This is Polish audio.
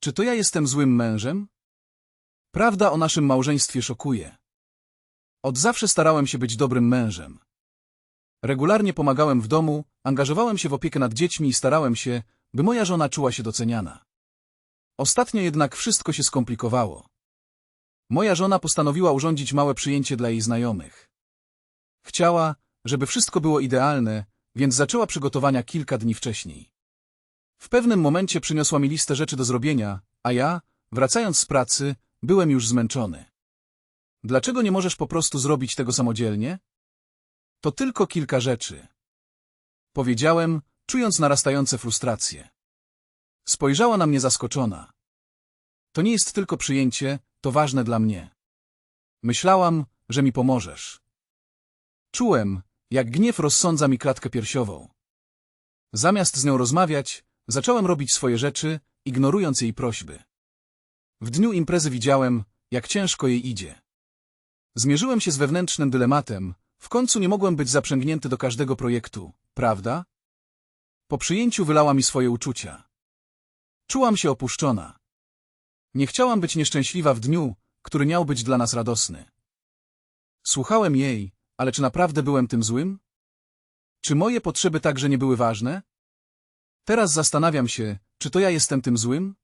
Czy to ja jestem złym mężem? Prawda o naszym małżeństwie szokuje. Od zawsze starałem się być dobrym mężem. Regularnie pomagałem w domu, angażowałem się w opiekę nad dziećmi i starałem się, by moja żona czuła się doceniana. Ostatnio jednak wszystko się skomplikowało. Moja żona postanowiła urządzić małe przyjęcie dla jej znajomych. Chciała, żeby wszystko było idealne, więc zaczęła przygotowania kilka dni wcześniej. W pewnym momencie przyniosła mi listę rzeczy do zrobienia, a ja, wracając z pracy, byłem już zmęczony. Dlaczego nie możesz po prostu zrobić tego samodzielnie? To tylko kilka rzeczy. Powiedziałem, czując narastające frustracje. Spojrzała na mnie zaskoczona. To nie jest tylko przyjęcie, to ważne dla mnie. Myślałam, że mi pomożesz. Czułem, jak gniew rozsądza mi klatkę piersiową. Zamiast z nią rozmawiać, zacząłem robić swoje rzeczy, ignorując jej prośby. W dniu imprezy widziałem, jak ciężko jej idzie. Zmierzyłem się z wewnętrznym dylematem, w końcu nie mogłem być zaprzęgnięty do każdego projektu, prawda? Po przyjęciu wylała mi swoje uczucia. Czułam się opuszczona. Nie chciałam być nieszczęśliwa w dniu, który miał być dla nas radosny. Słuchałem jej, ale czy naprawdę byłem tym złym? Czy moje potrzeby także nie były ważne? Teraz zastanawiam się, czy to ja jestem tym złym?